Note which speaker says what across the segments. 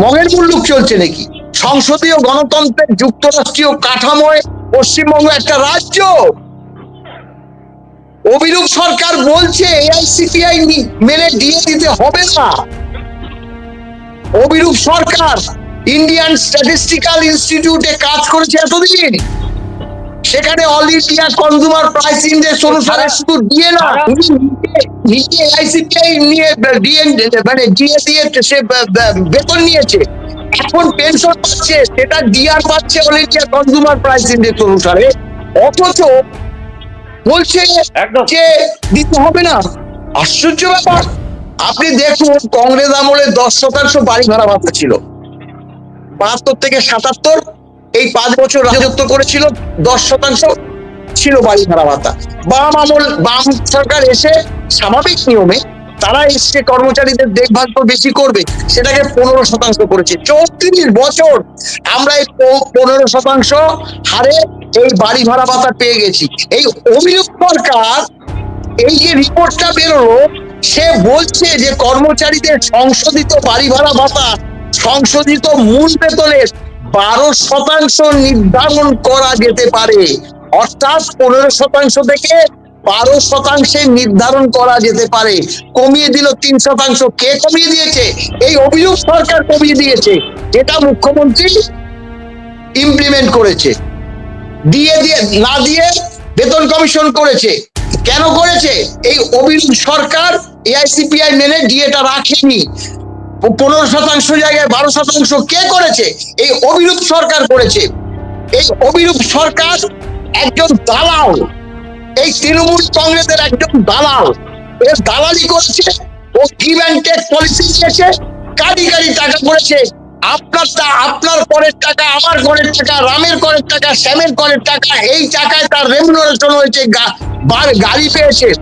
Speaker 1: মগের মুল্লুক চলছে নাকি? সংসদীয় গণতন্ত্রের যুক্তরাষ্ট্রীয় কাঠামোয় পশ্চিমবঙ্গ একটা রাজ্য? অভিরূপ সরকার বলছে এআইসিপিআই মেনে দিয়ে দিতে হবে না। অভিরূপ সরকার, ইন্ডিয়ান স্ট্যাটিস্টিক্যাল ইনস্টিটিউটে কাজ করেছে এতদিন। সেখানে all India consumer price index অনুসারে শুধু দিয়ে না নিজে- আইসিপিআই নিয়ে ডিএন মানে দিয়ে সে বেতন নিয়েছে। এখন পেনশন পাচ্ছে সেটা ডিআর পাচ্ছে all India consumer price index অনুসারে। অথচ বলছে যে দিতে হবে না। আশ্চর্য ব্যাপার। আপনি দেখুন কংগ্রেস আমলে দশ শতাংশ বাড়ি ভাড়া ভাতা ছিল। বাহাত্তর থেকে সাতাত্তর এই পাঁচ বছর রাজত্ব করেছিল, দশ শতাংশ ছিল বাড়ি ভাড়া ভাতা বাম আমল, বাম সরকার এসে স্বাভাবিক নিয়মে তারা এসে কর্মচারীদের দেখভাল তো বেশি করবে, সেটাকে পনেরো শতাংশ করেছে। চৌত্রিশ বছর আমরা এই পনেরো শতাংশ হারে এই বাড়ি ভাড়া ভাতা পেয়ে গেছি। এই অভিযোগ সরকার এই যে রিপোর্টটা বেরোলো, সে বলছে যে কর্মচারীদের সংশোধিত বাড়ি ভাড়া ভাতা সংশোধিত মূল বেতনের বারো শতাংশ নির্ধারণ করা যেতে পারে। অর্থাৎ পনেরো শতাংশ থেকে বারো শতাংশে নির্ধারণ করা যেতে পারে। কমিয়ে দিল তিন শতাংশ। কে কমিয়ে দিয়েছে? এই অভিযোগ সরকার কমিয়ে দিয়েছে, যেটা মুখ্যমন্ত্রী ইমপ্লিমেন্ট করেছে। দিয়ে দিয়ে, না দিয়ে বেতন কমিশন করেছে। কেন করেছে? এই অভিরূপ সরকার এআইসিপিআই মেনে ডিএটা রাখেনি। পনেরো শতাংশ জায়গায় বারো শতাংশ কে করেছে? এই অভিরূপ সরকার করেছে। এই অভিরূপ সরকার একজন দালাল। এই তৃণমূল কংগ্রেসের একজন দালাল। এর দালালি করেছে, ও গিভ অ্যান্ড পলিসি নিয়েছে কারি কারি টাকা করেছে। আপনার টা- আপনার করের টাকা, আমার করের টাকা, রামের করের টাকা, শ্যামের করের টাকা, এই টাকায় তার রেমুনারেশন হয়েছে গাড়ি পেয়েছে।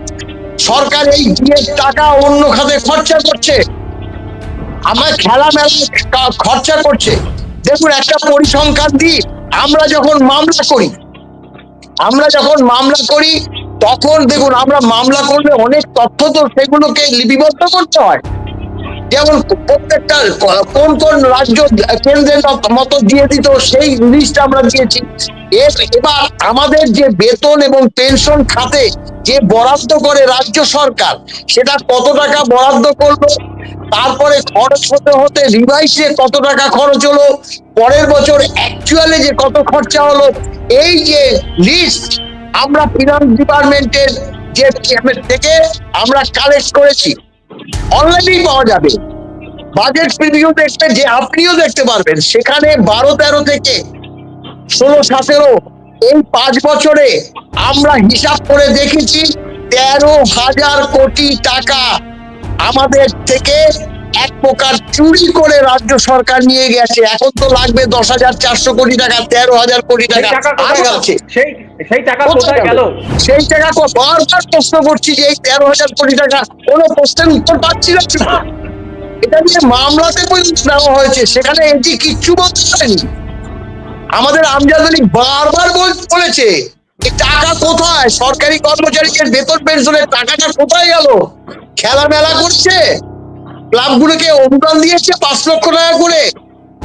Speaker 1: সরকার এই টাকা অন্য খাতে খরচা করছে। আমার খেলা মেলা খরচা করছে। দেখুন, একটা পরিসংখ্যান দিই আমরা যখন মামলা করি, আমরা যখন মামলা করি, তখন দেখুন, আমরা মামলা করলে অনেক তথ্য তো সেগুলোকে লিপিবদ্ধ করতে হয়। যেমন প্রত্যেকটা, কোন কোন রাজ্য কেন্দ্রের মত- দিয়ে দিত, সেই লিস্ট আমরা দিয়েছি। এবার আমাদের যে বেতন এবং পেনশন খাতে যে বরাদ্দ করে রাজ্য সরকার, সেটা কত টাকা বরাদ্দ করল? তারপরে খরচ হতে হতে রিভাইসে কত টাকা খরচ হলো, পরের বছর অ্যাকচুয়ালি যে কত খরচা হলো, এই যে লিস্ট আমরা ফিনান্স ডিপার্টমেন্টের যে থেকে আমরা কালেক্ট করেছি। অনলাইনেই পাওয়া যাবে। বাজেট প্রিভিউ দেখতে যে আপনিও দেখতে পারবেন, সেখানে বারো তেরো থেকে ষোলো সতেরো এই পাঁচ বছরে আমরা হিসাব করে দেখেছি তেরো হাজার কোটি টাকা। আমাদের থেকে এক প্রকার চুরি করে রাজ্য সরকার নিয়ে গেছে। এখন তো লাগবে দশ হাজার চারশো কোটি টাকা তেরো হাজার কোটি টাকা। আছে
Speaker 2: সেই টাকা
Speaker 1: কোথায়
Speaker 2: কোথায়
Speaker 1: গেল? সেই টাকা বারবার প্রশ্ন করছি যে এই তেরো হাজার কোটি টাকা কোনো প্রশ্নের উত্তর পাচ্ছি না। এটা নিয়ে মামলাতে পর্যন্ত নেওয়া হয়েছে। সেখানে এটি কিচ্ছু বলতে পারেনি। আমাদের আমজাদ আলী বারবার বল- বলেছে টাকা কোথায়? সরকারি কর্মচারীদের বেতন পেনশনের টাকাটা কোথায় গেল? খেলা মেলা করছে। ক্লাবগুলোকে অনুদান দিয়েছে পাঁচ লক্ষ টাকা করে।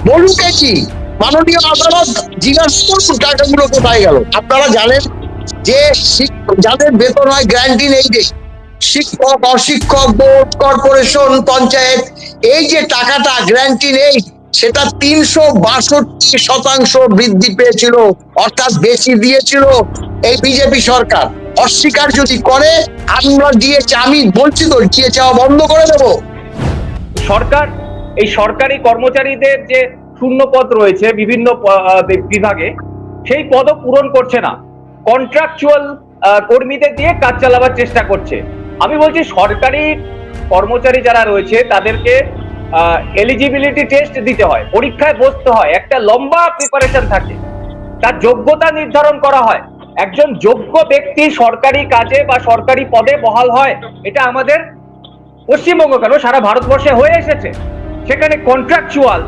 Speaker 1: বলুক কি মাননীয় আদালত জিজ্ঞাসা করুন টাকাগুলো কোথায় গেল। আপনারা জানেন যে যাদের বেতন হয় গ্যারান্টি নেই যে শিক্ষক, অশিক্ষক বোর্ড কর্পোরেশন পঞ্চায়েত, এই যে টাকাটা গ্যারান্টি নেই, সেটা তিনশো বাষট্টি শতাংশ বৃদ্ধি পেয়েছিল, অর্থাৎ বেশি দিয়েছিল এই বিজেপি সরকার। অস্বীকার যদি করে আমরা দিয়ে আমি বলছি তো দিয়ে চাওয়া বন্ধ করে দেবো।
Speaker 2: সরকার, এই সরকারি কর্মচারীদের যে শূন্য পদ রয়েছে বিভিন্ন বিভাগে, সেই পদও পূরণ করছে না। কন্ট্রাকচুয়াল কর্মীদের দিয়ে কাজ চালাবার চেষ্টা করছে। আমি বলছি, সরকারি কর্মচারী যারা রয়েছে, তাদেরকে এলিজিবিলিটি টেস্ট দিতে হয়, পরীক্ষায় বসতে হয়। একটা লম্বা প্রিপারেশন থাকে। তার যোগ্যতা নির্ধারণ করা হয়। একজন যোগ্য ব্যক্তি সরকারি কাজে বা সরকারি পদে বহাল হয়, এটা আমাদের পশ্চিমবঙ্গ কেন? সারা ভারতবর্ষে হয়ে এসেছে। সেখানে কন্ট্রাকচুয়াল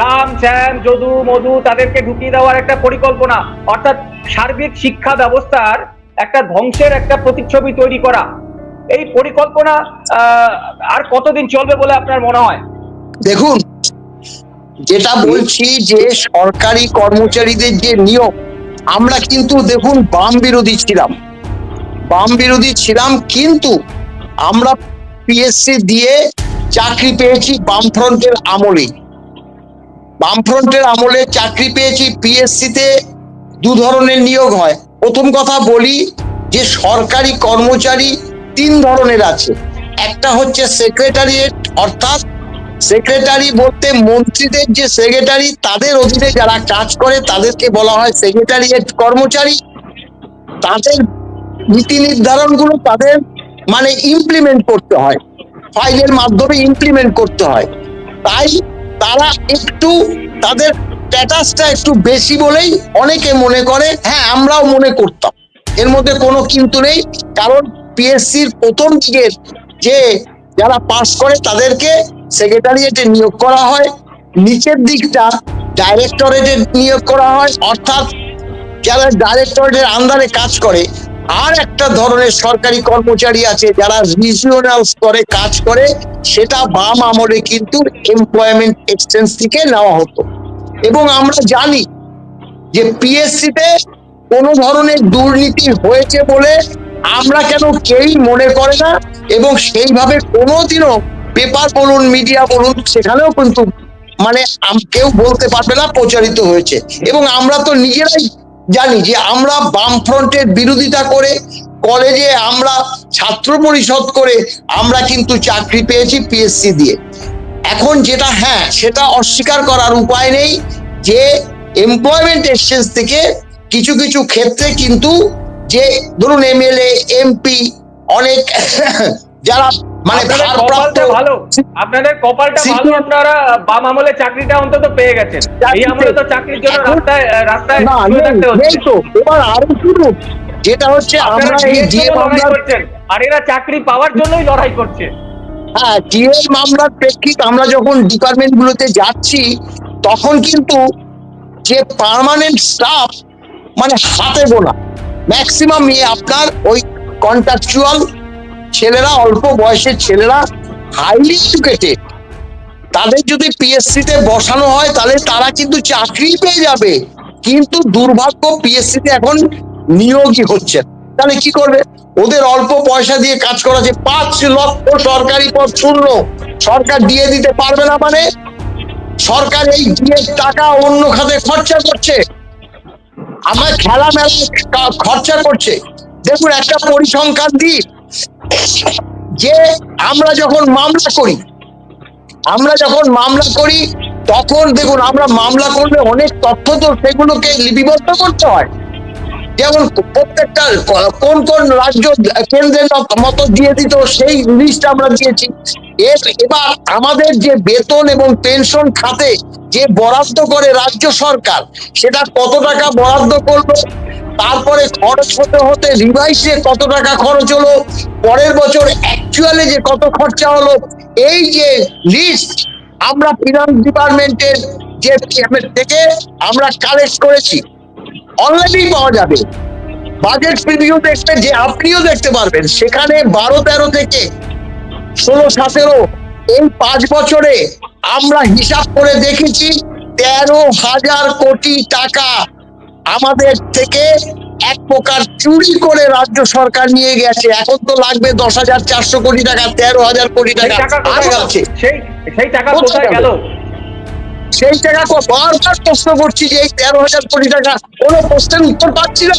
Speaker 2: রাম, শ্যাম, যদু, মধু তাদেরকে ঢুকিয়ে দেওয়ার একটা পরিকল্পনা, অর্থাৎ সার্বিক শিক্ষা ব্যবস্থার একটা ধ্বংসের একটা প্রতিচ্ছবি তৈরি করা। এই পরিকল্পনা আর কতদিন চলবে বলে আপনার মনে হয়?
Speaker 1: দেখুন, যেটা বলছি যে সরকারি কর্মচারীদের যে নিয়োগ আমরা কিন্তু দেখুন বাম বিরোধী ছিলাম। বাম বিরোধী ছিলাম কিন্তু আমরা পিএসসি দিয়ে চাকরি পেয়েছি বামফ্রন্টের আমলে বামফ্রন্টের আমলে চাকরি পেয়েছি পিএসসি তে দু ধরনের নিয়োগ হয়। প্রথম কথা বলি যে সরকারি কর্মচারী তিন ধরনের আছে। একটা হচ্ছে সেক্রেটারিয়েট অর্থাৎ সেক্রেটারি বলতে মন্ত্রীদের যে সেক্রেটারি, তাদের অধীনে যারা কাজ করে, তাদেরকে বলা হয় সেক্রেটারিয়েট কর্মচারী। তাদের নীতি নির্ধারণগুলো তাদের মানে ইমপ্লিমেন্ট করতে হয়। ফাইলের মাধ্যমে ইমপ্লিমেন্ট করতে হয়। তাই তারা একটু তাদের স্ট্যাটাসটা একটু বেশি বলেই অনেকে মনে করে হ্যাঁ আমরাও মনে করতাম। এর মধ্যে কোনো কিন্তু নেই। কারণ পিএসসির প্রথম দিকের যে যারা পাস করে, তাদেরকে সেক্রেটারিয়েটে নিয়োগ করা হয়, নিচের দিকটা ডাইরেক্টরেটে নিয়োগ করা হয়, অর্থাৎ যারা ডাইরেক্টরেটের আন্ডারে কাজ করে, আর একটা ধরনের সরকারি কর্মচারী আছে যারা রিজিওনাল স্তরে কাজ করে, সেটা বাম আমলে কিন্তু এমপ্লয়মেন্ট এক্সচেঞ্জ থেকে নেওয়া হতো। এবং আমরা জানি যে পিএসসি তে কোনো ধরনের দুর্নীতি হয়েছে বলে আমরা কেন কেউই মনে করে না, এবং সেইভাবে কোনোদিনও পেপার বলুন মিডিয়া বলুন সেখানেও কিন্তু মানে কেউ বলতে পারবে না প্রচারিত হয়েছে। এবং আমরা তো নিজেরাই জানি যে আমরা বামফ্রন্টের বিরোধিতা করে, কলেজে আমরা ছাত্র পরিষদ করে আমরা কিন্তু চাকরি পেয়েছি পিএসসি দিয়ে। এখন যেটা হ্যাঁ সেটা অস্বীকার করার উপায় নেই যে এমপ্লয়মেন্ট এক্সচেঞ্জ থেকে কিছু কিছু ক্ষেত্রে কিন্তু যে, ধরুন এমএলএ এমপি অনেক, যারা মানে
Speaker 2: ভালো। আপনাদের কপালটা ভালো আপনারা বাম আমলে চাকরিটা অন্তত পেয়ে গেছেন। এই আমলে তো চাকরির জন্য রাস্তায় রাস্তায় শুয়ে থাকতে হচ্ছে।
Speaker 1: এবার আরও যেটা হচ্ছে আমরা এই ডিএ
Speaker 2: করছেন আর এরা চাকরি পাওয়ার জন্যই লড়াই করছে।
Speaker 1: হ্যাঁ ডিএ মামলার প্রেক্ষিত আমরা যখন ডিপার্টমেন্ট গুলোতে যাচ্ছি তখন কিন্তু যে পার্মানেন্ট স্টাফ মানে হাতে গোনা ম্যাক্সিমাম আপনার ওই কন্ট্রাকচুয়াল ছেলেরা, অল্প বয়সের ছেলেরা হাইলি এডুকেটেড তাদের যদি পিএসসি তে বসানো হয়, তাহলে তারা কিন্তু চাকরি পেয়ে যাবে। কিন্তু দুর্ভাগ্য পিএসসি তে এখন নিয়োগই হচ্ছে। তাহলে কি করবে? ওদের অল্প পয়সা দিয়ে কাজ করা যে পাঁচ লক্ষ সরকারি পদ শূন্য, সরকার দিয়ে দিতে পারবে না মানে? সরকার এই দিয়ে টাকা অন্য খাতে খরচা করছে। আমার খেলা মেলা খরচা করছে। দেখুন, একটা পরিসংখ্যান দিই যে আমরা যখন মামলা করি, আমরা যখন মামলা করি, তখন দেখুন আমরা মামলা করলে অনেক তথ্য তো সেগুলোকে লিপিবদ্ধ করতে হয়। যেমন প্রত্যেকটা কোন কোন রাজ্য কেন্দ্রের মত- দিয়ে দিত, সেই লিস্ট আমরা দিয়েছি। এবার আমাদের যে বেতন এবং পেনশন খাতে যে বরাদ্দ করে রাজ্য সরকার, সেটা কত টাকা বরাদ্দ করল? তারপরে খরচ হতে হতে রিভাইসে কত টাকা খরচ হলো, পরের বছর অ্যাকচুয়ালি যে কত খরচা হলো, এই যে লিস্ট আমরা ফিনান্স ডিপার্টমেন্টের যে থেকে আমরা কালেক্ট করেছি। অনলাইনেই পাওয়া যাবে। বাজেট প্রিভিউ দেখতে যে আপনিও দেখতে পারবেন, সেখানে বারো তেরো থেকে ষোলো সতেরো এই পাঁচ বছরে আমরা হিসাব করে দেখেছি তেরো হাজার কোটি টাকা। আমাদের থেকে এক প্রকার চুরি করে রাজ্য সরকার নিয়ে গেছে। এখন তো লাগবে দশ হাজার চারশো কোটি টাকা তেরো হাজার কোটি টাকা।
Speaker 2: সেই টাকা
Speaker 1: কোথায় গেল? সেই টাকা বারবার প্রশ্ন করছি যে এই তেরো হাজার কোটি টাকা কোনো প্রশ্নের উত্তর পাচ্ছি না।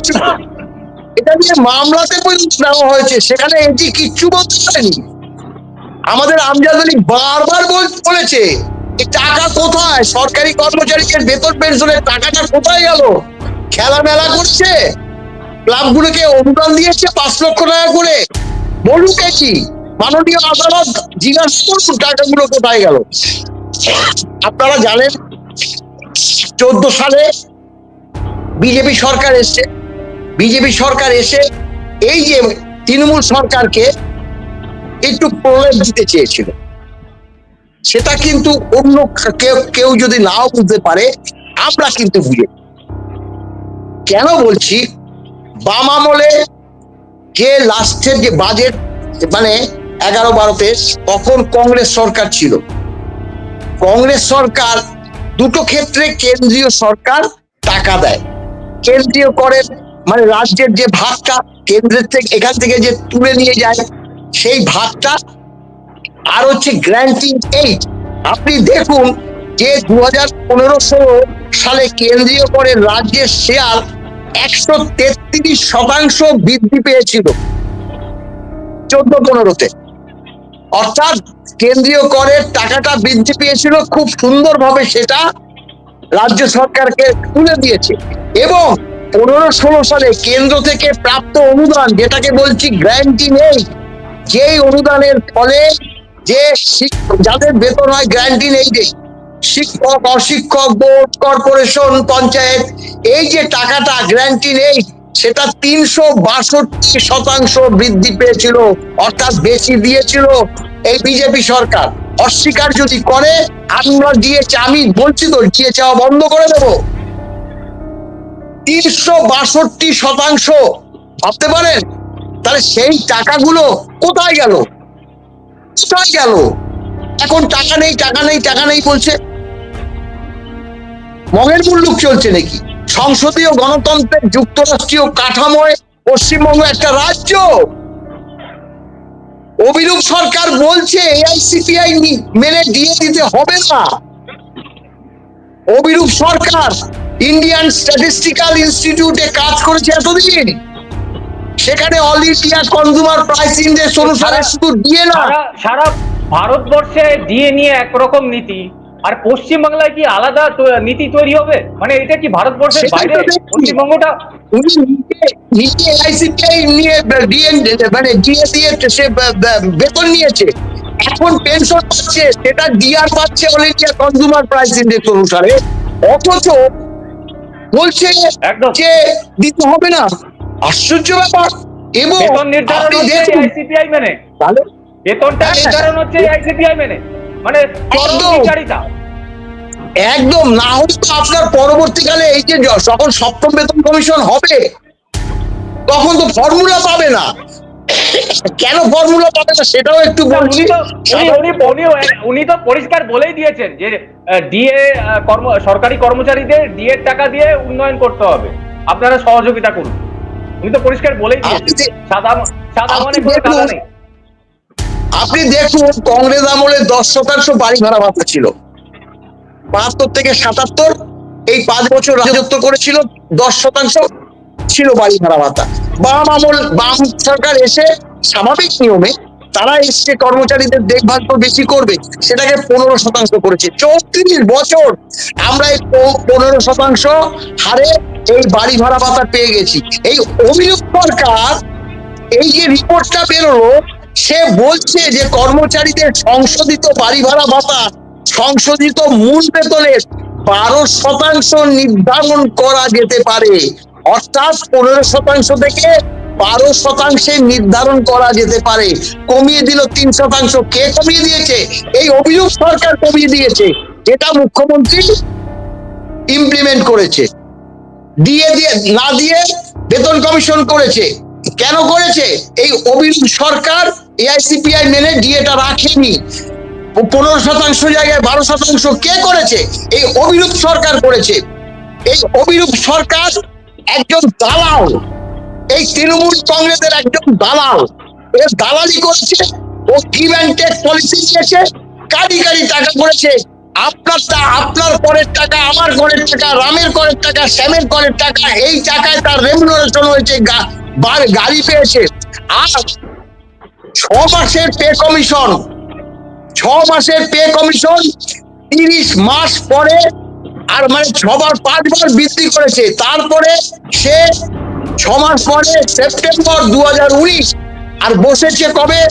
Speaker 1: এটা নিয়ে মামলাতে নেওয়া হয়েছে। সেখানে এটি কিচ্ছু বলতে পারেনি। আমাদের আমজাদ আলী বারবার বল- বলেছে এই টাকা কোথায়? সরকারি কর্মচারীদের বেতন পেনশনের টাকাটা কোথায় গেল? খেলা মেলা করছে। ক্লাবগুলোকে অনুদান দিয়েছে পাঁচ লক্ষ টাকা করে। বলুক কি? মাননীয় আদালত জিজ্ঞাসা করুন, টাকাগুলো কোথায় গেল। আপনারা জানেন, চোদ্দ সালে বিজেপি সরকার এসছে। বিজেপি সরকার এসে এই যে তৃণমূল সরকারকে একটু প্রলেপ দিতে চেয়েছিল। সেটা কিন্তু অন্য কেউ কেউ যদি নাও বুঝতে পারে, আমরা কিন্তু বুঝে কেন বলছি? বাম আমলে যে লাস্টের যে বাজেট মানে এগারো বারোতে তখন কংগ্রেস সরকার ছিল। কংগ্রেস সরকার দুটো ক্ষেত্রে কেন্দ্রীয় সরকার টাকা দেয়। কেন্দ্রীয় করের মানে রাজ্যের যে ভাগটা কেন্দ্রের থেকে, এখান থেকে যে তুলে নিয়ে যায়, সেই ভাগটা আর হচ্ছে গ্র্যান্টিং এইড আপনি দেখুন যে দু হাজার সালে কেন্দ্রীয় করে রাজ্যের শেয়ার একশো তেত্রিশ শতাংশ বৃদ্ধি পেয়েছিল চোদ্দ পনেরোতে। অর্থাৎ কেন্দ্রীয় করের টাকাটা বৃদ্ধি পেয়েছিল খুব সুন্দরভাবে সেটা রাজ্য সরকারকে তুলে দিয়েছে। এবং পনেরো ষোলো সালে কেন্দ্র থেকে প্রাপ্ত অনুদান, যেটাকে বলছি গ্যারান্টি নেই, যেই অনুদানের ফলে যে যাদের বেতন হয় গ্যারান্টি নেই যে শিক্ষক, অশিক্ষক, বোর্ড, কর্পোরেশন, পঞ্চায়েত, এই যে টাকাটা গ্র্যান্টি নেই, সেটা তিনশো বাষট্টি শতাংশ বৃদ্ধি পেয়েছিল, অর্থাৎ বেশি দিয়েছিল এই বিজেপি সরকার। অস্বীকার যদি করে, আমরা দিয়েছে, আমি বলছি তো, দিয়ে চাওয়া বন্ধ করে দেবো। তিনশো বাষট্টি শতাংশ, ভাবতে পারেন? তাহলে সেই টাকাগুলো কোথায় গেল? কোথায় গেল? এখন টাকা নেই টাকা নেই টাকা নেই বলছে। মগের মুল্লুক চলছে নাকি? সংসদীয় গণতন্ত্রের যুক্তরাষ্ট্রীয় কাঠামোয় পশ্চিমবঙ্গ একটা রাজ্য? অভিরূপ সরকার বলছে এআইসিপিআই মেনে দিয়ে দিতে হবে না। অভিরূপ সরকার ইন্ডিয়ান স্ট্যাটিস্টিক্যাল ইনস্টিটিউটে কাজ করেছে এতদিন। সেখানে all India consumer price index অনুসারে শুধু দিয়ে না।
Speaker 2: সারা ভারতবর্ষে ডিএ নিয়ে একরকম নীতি। আর পশ্চিমবাংলায় কি আলাদা নীতি তৈরি হবে? মানে এটা কি ভারতবর্ষের বাইরে পশ্চিমবঙ্গটা?
Speaker 1: নিজে নিয়ে মানে ডিএ সে বে- বে- বেতন নিয়েছে। এখন পেনশন পাচ্ছে সেটা ডিআর পাচ্ছে all India consumer price index অনুসারে। অথচ বলছে
Speaker 2: একদম।
Speaker 1: যে দিতে হবে না। আশ্চর্য ব্যাপার। এবং আপনি দেখুন।
Speaker 2: মেনে। বেতনটা
Speaker 1: হ্যাঁ।
Speaker 2: নির্ধারণ হচ্ছে আইসিপিআই মেনে। মানে। বিচারিতা
Speaker 1: একদম না হলে তো আপনার পরবর্তীকালে এই যে যখন সপ্তম বেতন কমিশন হবে তখন তো ফর্মুলা পাবে না। কেন ফর্মুলা পাবে না সেটাও একটু বলছি।
Speaker 2: উনি তো পরিষ্কার বলেই দিয়েছেন যে ডিএ কর্ম সরকারি কর্মচারীদের ডিএ টাকা দিয়ে উন্নয়ন করতে হবে। আপনারা সহযোগিতা করুন। উনি তো পরিষ্কার বলেই দিয়েছেন। সাদা সাদা মানে কোনো কাদা নেই।
Speaker 1: আপনি দেখুন, কংগ্রেস আমলে দশ শতাংশ বাড়ি ভাড়া ভাতা ছিল। বাহাত্তর থেকে সাতাত্তর, এই পাঁচ বছর রাজত্ব করেছিল, দশ শতাংশ ছিল বাড়ি ভাড়া ভাতা। বাম আমল, বাম সরকার এসে স্বাভাবিক নিয়মে তারা এসছে কর্মচারীদের দেখভাল তো বেশি করবে, সেটাকে পনেরো শতাংশ করেছে। চৌত্রিশ বছর আমরা এই পনেরো শতাংশ হারে এই বাড়ি ভাড়া ভাতা পেয়ে গেছি। এই অভিযোগ সরকার এই যে রিপোর্টটা বেরোলো সে বলছে যে কর্মচারীদের সংশোধিত বাড়ি ভাড়া ভাতা, সংশোধিত মূল বেতনের বারো শতাংশ নির্ধারণ করা যেতে পারে। অর্থাৎ পনেরো শতাংশ থেকে বারো শতাংশে নির্ধারণ করা যেতে পারে। কমিয়ে দিল তিন শতাংশ। কে কমিয়ে দিয়েছে? এই অভিযোগ সরকার কমিয়ে দিয়েছে, যেটা মুখ্যমন্ত্রী ইমপ্লিমেন্ট করেছে। দিয়ে দিয়ে, না দিয়ে বেতন কমিশন করেছে। কেন করেছে? এই অভিরূপ সরকার এআইসিপিআই মেনে ডিএটা রাখেনি। পনেরো শতাংশ জায়গায় বারো শতাংশ কে করেছে? এই অভিরূপ সরকার করেছে। এই অবিরূপ সরকার একজন দালাল। এই তৃণমূল কংগ্রেসের একজন দালাল। এর দালালি করেছে, ও গিভ অ্যান্ড পলিসি দিয়েছে কারি কারি টাকা করেছে। আপনার আপনার করের টাকা, আমার করের টাকা, রামের করের টাকা, শ্যামের করের টাকা, এই টাকায় তার রেমুনারেশন হয়েছে বার- গাড়ি পেয়েছে। আর ছ মাসের পে কমিশন, ছ মাসের পে কমিশন তিরিশ মাস পরে আর মানে ছবার, পাঁচবার বৃদ্ধি করেছে। তারপরে সে ছ মাস পরে সেপ্টেম্বর দু হাজার উনিশ, আর বসেছে কবে?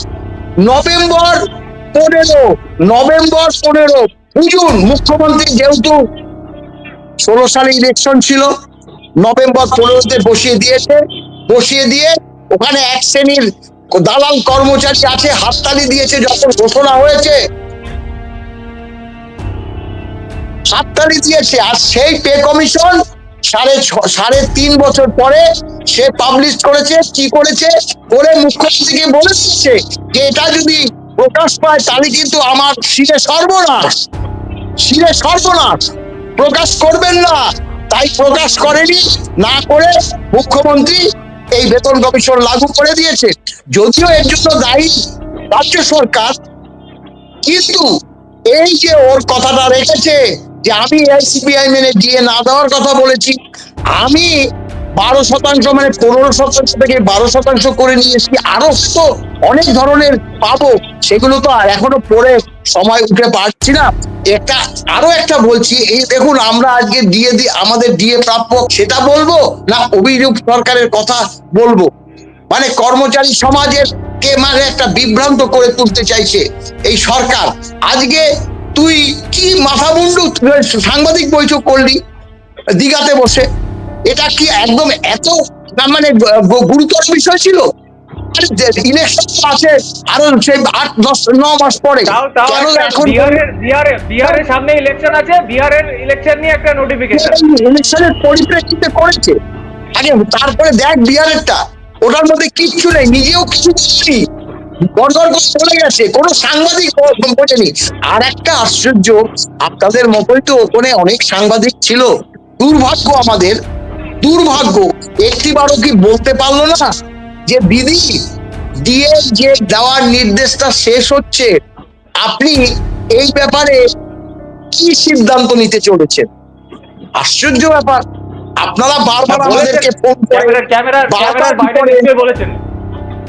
Speaker 1: নভেম্বর পনেরো নভেম্বর পনেরো। বুঝুন, মুখ্যমন্ত্রী যেহেতু ষোলো সালে ইলেকশন ছিল, নভেম্বর পনেরোতে বসিয়ে দিয়েছে। বসিয়ে দিয়ে ওখানে এক শ্রেণির দালাল কর্মচারী আছে, হাততালি দিয়েছে যখন ঘোষণা হয়েছে। হাততালি দিয়েছে, আর সেই পে কমিশন সাড়ে সাড়ে তিন বছর পরে সে পাবলিশ করেছে, কি করেছে করে মুখ্যমন্ত্রীকে বলে দিচ্ছে যে এটা যদি প্রকাশ পায় তাহলে কিন্তু আমার শিরে সর্বনাশ। শিরে সর্বনাশ। প্রকাশ করবেন না। তাই প্রকাশ করেনি, না করে মুখ্যমন্ত্রী এই বেতন কমিশন লাগু করে দিয়েছে। যদিও এর জন্য দায়ী রাজ্য সরকার, কিন্তু এই যে ওর কথাটা রেখেছে যে আমি সিপিআই মেনে দিয়ে না দেওয়ার কথা বলেছি, আমি বারো শতাংশ মানে পনেরো শতাংশ থেকে বারো শতাংশ করে নিয়ে এসেছি আরও তো অনেক ধরনের পাবো, সেগুলো তো এখনও পরে সময় উঠে পারছি না। একটা, আরও একটা বলছি, এই দেখুন, আমরা আজকে দিয়ে দি, আমাদের দিয়ে প্রাপ্য, সেটা বলব না অভিযোগ সরকারের কথা বলব? মানে কর্মচারী সমাজের কে মানে একটা বিভ্রান্ত করে তুলতে চাইছে এই সরকার। আজকে তুই কি মাথা মুন্ডু সাংবাদিক বৈঠক করলি, দিঘাতে বসে? এটা কি একদম এত মানে গুরুতর বিষয় ছিল? ইলেকশন আছে আরও সেই আট দশ ন মাস পরে।
Speaker 2: তাও তাও
Speaker 1: কেন এখন
Speaker 2: বিহারের বিহারের বিহারের সামনে ইলেকশন আছে বিহারের ইলেকশন নিয়ে একটা নোটিফিকেশন
Speaker 1: ইলেকশনের পরিপ্রেক্ষিতে করেছে। আগে তারপরে দেখ বিহারেরটা ওটার মধ্যে কিচ্ছু নেই নিজেও কিছু বলেনি গড়গড় করে চলে গেছে কোনো সাংবাদিক বোঝেনি আর একটা আশ্চর্য আপনাদের মতোই তো ওখানে অনেক সাংবাদিক ছিল। দুর্ভাগ্য আমাদের দুর্ভাগ্য। একটিবারও কি বলতে পারল না? যে দিদি দিয়ে যে দেওয়ার নির্দেশটা শেষ হচ্ছে আপনি এই ব্যাপারে কি সিদ্ধান্ত নিতে চলেছেন? আশ্চর্য ব্যাপার। আপনারা বারবার আমাদেরকে ফোন করে
Speaker 2: ক্যামেরার বাইরে বলেছেন।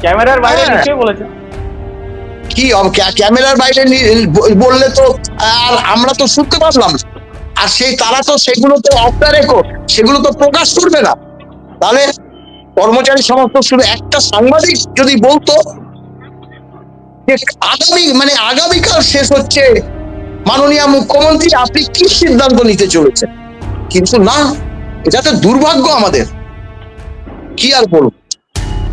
Speaker 2: ক্যামেরার বাইরে
Speaker 1: হ্যাঁ।
Speaker 2: নিশ্চয়ই বলেছেন।
Speaker 1: কি? ক্যামেরার বাইরে বললে তো আর আমরা তো শুনতে পারলাম আর সেই তারা তো সেগুলো তো অফ রেকর্ড সেগুলো তো প্রকাশ করবে না। তাহলে কর্মচারী সমস্ত শুধু একটা সাংবাদিক যদি বলতো যে আগামী মানে আগামীকাল শেষ হচ্ছে। মাননীয় মুখ্যমন্ত্রী, আপনি কি সিদ্ধান্ত নিতে চলেছেন? কিন্তু না, এটা তো দুর্ভাগ্য আমাদের। কি আর বলব?